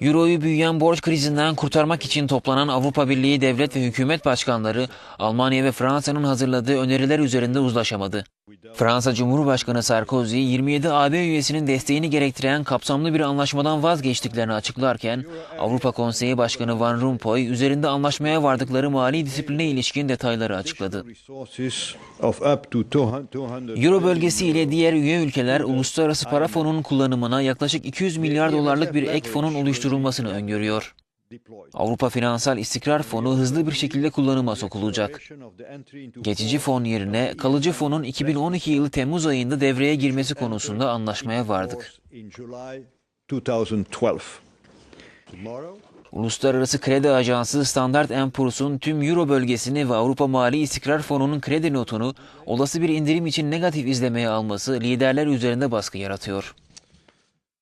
Euro'yu büyüyen borç krizinden kurtarmak için toplanan Avrupa Birliği devlet ve hükümet başkanları Almanya ve Fransa'nın hazırladığı öneriler üzerinde uzlaşamadı. Fransa Cumhurbaşkanı Sarkozy 27 AB üyesinin desteğini gerektiren kapsamlı bir anlaşmadan vazgeçtiklerini açıklarken Avrupa Konseyi Başkanı Van Rompuy üzerinde anlaşmaya vardıkları mali disipline ilişkin detayları açıkladı. resources of up to 200 Euro bölgesi ile diğer üye ülkeler uluslararası para fonunun kullanımına yaklaşık 200 milyar dolarlık bir ek fonun oluşturulmasını öngörüyor. Avrupa Finansal İstikrar Fonu hızlı bir şekilde kullanıma sokulacak. Geçici fon yerine kalıcı fonun 2012 yılı Temmuz ayında devreye girmesi konusunda anlaşmaya vardık. in July 2012. Tomorrow, Uluslararası Kredi Ajansı Standard Poor's'un tüm Euro bölgesini ve Avrupa Mali İstikrar Fonu'nun kredi notunu olası bir indirim için negatif izlemeye alması liderler üzerinde baskı yaratıyor.